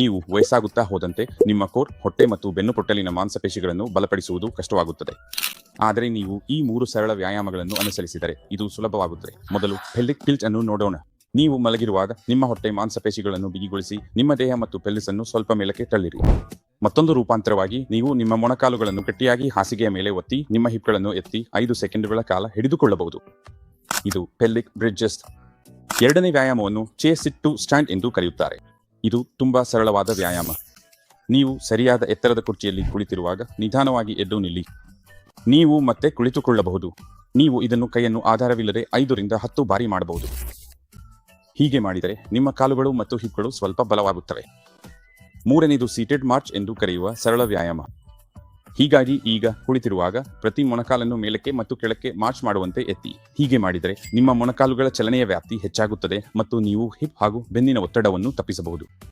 ನೀವು ವಯಸ್ಸಾಗುತ್ತಾ ಹೋದಂತೆ ನಿಮ್ಮ ಕೋರ್, ಹೊಟ್ಟೆ ಮತ್ತು ಬೆನ್ನು ಪೊಟ್ಟಲಿನ ಮಾಂಸಪೇಶಿಗಳನ್ನು ಬಲಪಡಿಸುವುದು ಕಷ್ಟವಾಗುತ್ತದೆ. ಆದರೆ ನೀವು ಈ ಮೂರು ಸರಳ ವ್ಯಾಯಾಮಗಳನ್ನು ಅನುಸರಿಸಿದರೆ ಇದು ಸುಲಭವಾಗುತ್ತದೆ. ಮೊದಲು ಪೆಲ್ಲಿಕ್ ಟಿಲ್ಟ್ ಅನ್ನು ನೋಡೋಣ. ನೀವು ಮಲಗಿರುವಾಗ ನಿಮ್ಮ ಹೊಟ್ಟೆ ಮಾಂಸಪೇಶಿಗಳನ್ನು ಬಿಗಿಗೊಳಿಸಿ, ನಿಮ್ಮ ದೇಹ ಮತ್ತು ಪೆಲ್ಲಿಸ್ ಅನ್ನು ಸ್ವಲ್ಪ ಮೇಲಕ್ಕೆ ತಳ್ಳಿರಿ. ಮತ್ತೊಂದು ರೂಪಾಂತರವಾಗಿ, ನೀವು ನಿಮ್ಮ ಮೊಣಕಾಲುಗಳನ್ನು ಗಟ್ಟಿಯಾಗಿ ಹಾಸಿಗೆಯ ಮೇಲೆ ಒತ್ತಿ, ನಿಮ್ಮ ಹಿಪ್ಗಳನ್ನು ಎತ್ತಿ ಐದು ಸೆಕೆಂಡುಗಳ ಕಾಲ ಹಿಡಿದುಕೊಳ್ಳಬಹುದು. ಇದು ಪೆಲ್ಲಿಕ್ ಬ್ರಿಡ್ಜಸ್ ಎರಡನೇ ವ್ಯಾಯಾಮವನ್ನು ಚೇ ಸಿಟ್ ಟು ಸ್ಟ್ಯಾಂಡ್ ಎಂದು ಕರೆಯುತ್ತಾರೆ. ಇದು ತುಂಬಾ ಸರಳವಾದ ವ್ಯಾಯಾಮ. ನೀವು ಸರಿಯಾದ ಎತ್ತರದ ಕುರ್ಚಿಯಲ್ಲಿ ಕುಳಿತಿರುವಾಗ ನಿಧಾನವಾಗಿ ಎದ್ದು ನಿಲ್ಲಿ. ನೀವು ಮತ್ತೆ ಕುಳಿತುಕೊಳ್ಳಬಹುದು. ನೀವು ಇದನ್ನು ಕೈಯನ್ನು ಆಧಾರವಿಲ್ಲದೆ ಐದರಿಂದ ಹತ್ತು ಬಾರಿ ಮಾಡಬಹುದು. ಹೀಗೆ ಮಾಡಿದರೆ ನಿಮ್ಮ ಕಾಲುಗಳು ಮತ್ತು ಹಿಪ್ಗಳು ಸ್ವಲ್ಪ ಬಲವಾಗುತ್ತವೆ. ಮೂರನೇದು ಸೀಟೆಡ್ ಮಾರ್ಚ್ ಎಂದು ಕರೆಯುವ ಸರಳ ವ್ಯಾಯಾಮ. ಹೀಗಾಗಿ ಈಗ ಕುಳಿತಿರುವಾಗ ಪ್ರತಿ ಮೊಣಕಾಲನ್ನು ಮೇಲಕ್ಕೆ ಮತ್ತು ಕೆಳಕ್ಕೆ ಮಾರ್ಚ್ ಮಾಡುವಂತೆ ಎತ್ತಿ. ಹೀಗೆ ಮಾಡಿದರೆ ನಿಮ್ಮ ಮೊಣಕಾಲುಗಳ ಚಲನೆಯ ವ್ಯಾಪ್ತಿ ಹೆಚ್ಚಾಗುತ್ತದೆ ಮತ್ತು ನೀವು ಹಿಪ್ ಹಾಗೂ ಬೆನ್ನಿನ ಒತ್ತಡವನ್ನು ತಪ್ಪಿಸಬಹುದು.